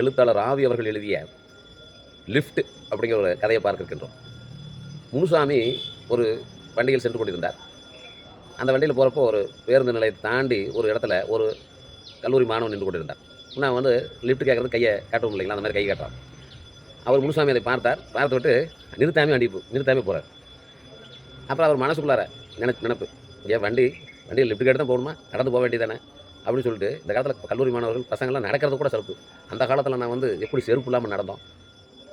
எழுத்தாளர் ஆவி அவர்கள் எழுதிய லிஃப்ட் அப்படிங்கிற ஒரு கதையை பார்க்கிருக்கின்றோம் முனுசாமி ஒரு வண்டியில் சென்று கொண்டிருந்தார். அந்த வண்டியில் போகிறப்போ ஒரு பேருந்து நிலையத்தை தாண்டி ஒரு இடத்துல ஒரு கல்லூரி மாணவன் நின்று கொண்டிருந்தார். நான் வந்து லிஃப்ட் கேட்குறது கையை காட்டவும் இல்லைங்களா? அந்த மாதிரி கை காட்டுறான். அவர் முனுசாமி அதை பார்த்தார். பார்த்து விட்டு நிறுத்தாமே வண்டி நிறுத்தாமே போகிறார் அப்புறம் அவர் மனசுக்குள்ளார நினைப்பு நினப்பு ஏன் வண்டி வண்டியில் லிஃப்ட் கேட்டு தான் போகணுமா? நடந்து போக வேண்டியதானே அப்படின்னு சொல்லிட்டு இந்த காலத்தில் கல்லூரி மாணவர்கள் பசங்கள்லாம் நடக்கிறது கூட சிறப்பு. அந்த காலத்தில் நான் வந்து எப்படி செருப்பு இல்லாமல் நடந்தோம்?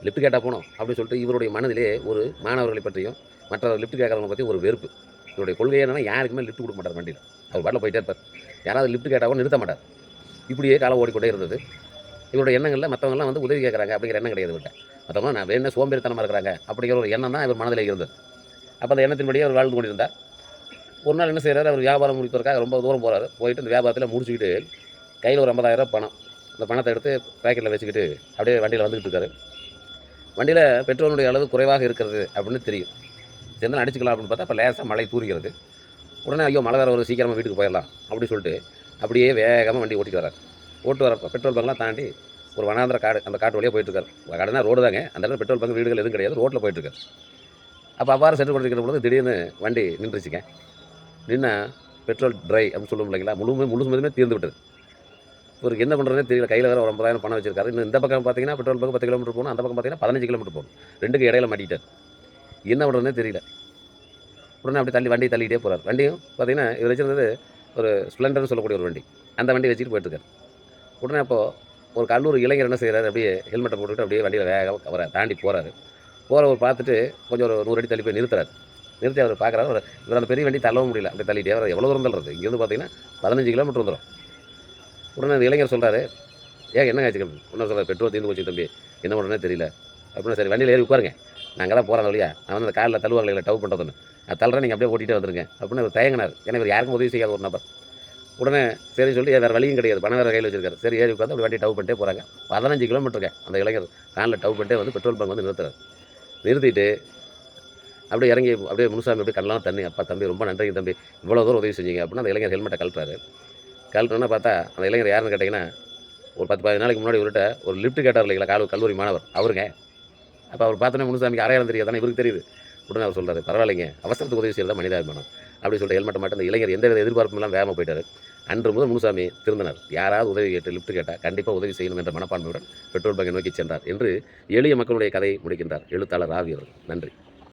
லிஃப்ட் கேட்டால் போனோம் அப்படின்னு சொல்லிட்டு இவருடைய மனதிலே ஒரு மாணவர்களை பற்றியும் மற்ற லிஃப்ட் கேட்குறவங்க பற்றியும் ஒரு வெறுப்பு. இவருடைய கொள்கை என்னென்னா யாருக்குமே லிஃப்ட் கொடுக்க மாட்டார் வண்டியில். அவர் பாட்டில் போயிட்டே இருப்பார். யாராவது லிஃப்ட் கேட்டாலும் நிறுத்த மாட்டார். இப்படியே காலம் ஓடிக்கொண்டே இருந்தது. இவருடைய எண்ணங்களில் மற்றவங்கலாம் வந்து உதவி கேட்குறாங்க அப்படிங்கிற எண்ணம் கிடையாது விட்டேன் மற்றவங்க நான் வேணும் சோம்பேறித்தனமாக இருக்கிறாங்க அப்படிங்கிற ஒரு எண்ணம் தான் இவர் மனதில் இருந்தது. அப்போ அந்த எண்ணத்தின்படியே அவர் வாழ்ந்து கொண்டிருந்தார். ஒரு நாள் என்ன செய்கிறாரு அவர் வியாபாரம் முடிப்பதற்காக ரொம்ப தூரம் போகிறாரு போயிட்டு அந்த வியாபாரத்தில் முடிச்சுக்கிட்டு கையில் ஒரு ஐம்பதாயிரம் பணம். அந்த பணத்தை எடுத்து பேக்கெட்டில் வச்சுக்கிட்டு அப்படியே வண்டியில் வந்துக்கிட்டு இருக்காரு. வண்டியில் பெட்ரோலுடைய அளவு குறைவாக இருக்கிறது அப்படின்னு தெரியும். சேர்ந்து அடிச்சுக்கலாம் அப்படின்னு பார்த்தா இப்போ லேசாக மழை தூரிக்கிறது. உடனே ஐயோ மழை வேறு ஒரு சீக்கிரமாக வீட்டுக்கு போயிடலாம் அப்படின்னு சொல்லிட்டு அப்படியே வேகமாக வண்டி ஓட்டிட்டு வரார் ஓட்டு வரப்போ பெட்ரோல் பங்க்லாம் தாண்டி ஒரு வனாந்திர காடு அந்த காட்டு வழியாக போயிட்டுருக்காரு காடுனா ரோடு தாங்க. அந்த இடத்துல பெட்ரோல் பங்க் வீடுகள் எதுவும் கிடையாது. ரோட்டில் போயிட்டுருக்காரு அப்போ அவ்வாறு சென்று கொண்டிருக்கிற பொழுது திடீர்னு வண்டி நின்றுச்சுங்க. நின்னா பெட்ரோல் ட்ரை அப்படின்னு சொல்லுவோம் இல்லைங்களா? முழுமே முழு முழுசுமே தீர்ந்து விட்டது. இவருக்கு என்ன பண்ணுறதுனே தெரியல. கையில் வேறு ஒரு ஐம்பதாயிரம் பணம் வச்சிருக்காரு. இன்னும் இந்த பக்கம் பார்த்தீங்கன்னா பெட்ரோல் பக்கம் பத்து கிலோமீட்டர் போகணும். அந்த பக்கம் பார்த்தீங்கன்னா பதினஞ்சு கிலோமீட்டர் போகணும். ரெண்டுக்கு இடையில மாட்டிட்டார் என்ன பண்ணுறதுனே தெரியல. உடனே அப்படி தள்ளி வண்டி தள்ளிக்கிட்டே போகிறார் வண்டியும் பார்த்தீங்கன்னா இவர் வச்சிருந்தது ஒரு ஸ்ப்ளெண்டர்னு சொல்லக்கூடிய ஒரு வண்டி. அந்த வண்டி வச்சுட்டு போயிட்டுருக்காரு. உடனே அப்போது ஒரு கல்லூரி இளைஞர் என்ன செய்கிறாரு அப்படியே ஹெல்மெட்டை போட்டுக்கிட்டு அப்படியே வண்டியில் வேக அவரை தாண்டி போகிறாரு போகிறவர் பார்த்துட்டு கொஞ்சம் ஒரு நூறு அடி தள்ளி போய் நிறுத்துறாரு. நிறுத்தி அவர் பார்க்குறாரு. ஒரு இவர் அந்த பெரிய வண்டி தள்ளவும் முடியல. அப்படி தள்ளிட்டே அவர் எவ்வளோ தூரம் தள்ளுறது? இங்கேருந்து பார்த்தீங்கன்னா பதினஞ்சு கிலோமீட்டர் வந்துடும் உடனே அந்த இளைஞர் சொல்கிறாரு ஏன் என்ன ஆச்சு? ஒன்றும் சொல்கிறார் பெட்ரோல் தீர்ந்து போச்சு தம்பி. என்ன உடனே தெரியல. அப்படின்னா சரி வண்டியில் ஏறி உட்காருங்க. நாங்கள் தான் போகிறோம் இல்லையா நான் வந்து அந்த காலில் தள்ளுவாங்க இல்லை டவு பண்ணுறதுன்னு நான் தள்ளுறேன் நீங்கள் அப்படியே ஓட்டிகிட்டே வந்துருங்க. அப்படின்னு அவர் தயங்கினார். ஏன்னா இவர் யாருக்கும் உதவி செய்யாத ஒரு நபர். உடனே சரி சொல்லி வேறு வழியும் கிடையாது. பணம் வேறு கையில் வச்சிருக்காரு. சரி ஏறி உட்காந்து அப்படி வண்டி டவு பண்ணிட்டே போகிறாங்க பதினஞ்சு கிலோமீட்டருக்கு அந்த இளைஞர் காலில் டவு பண்ணிட்டே வந்து பெட்ரோல் பங்க் வந்து நிறுத்துறாரு. நிறுத்திட்டு அப்படியே இறங்கி அப்படியே முனுசாமி அப்படியே கண்ணெலாம் தண்ணி. அப்பா தம்பி ரொம்ப நன்றிங்க தம்பி. இவ்வளோ தூரம் உதவி செஞ்சீங்க அப்படின்னா அந்த இளைஞர் ஹெல்மெட்டை கழட்டுறாரு. கழட்டோன்னா பார்த்தா அந்த இளைஞர் யாருன்னு கேட்டிங்கன்னா ஒரு பத்து பதினஞ்சு நாளைக்கு முன்னாடி இவர்கிட்ட ஒரு லிஃப்ட் கேட்டார் இல்லைங்களா கால கல்லூரி மாணவர். அவருங்க. அப்போ அவர் பார்த்தோன்னே முனுசாமிக்கு அடையாளம் தெரியாதானே இவருக்கு தெரியுது. உடனே அவர் சொல்கிறாரு பரவாயில்லைங்க அவசரத்துக்கு உதவி செய்யறதா மனிதாபிமானம். அப்படி சொல்லிட்டு ஹெல்மெட்டை மட்டும் அந்த இளைஞர் எந்த வித எதிர்பார்ப்பும் இல்லாமல் வேகமாக போயிட்டார். அன்று முதல் முனுசாமி திருந்தனர். யாராவது உதவி கேட்டு லிஃப்ட் கேட்டால் கண்டிப்பாக உதவி செய்யணும் என்ற மனப்பான்மையுடன் பெட்ரோல் பங்கை நோக்கி சென்றார் என்று எளிய மக்களுடைய கதையை முடிக்கின்றார் எழுத்தாளர் ராவி அவர்கள். நன்றி.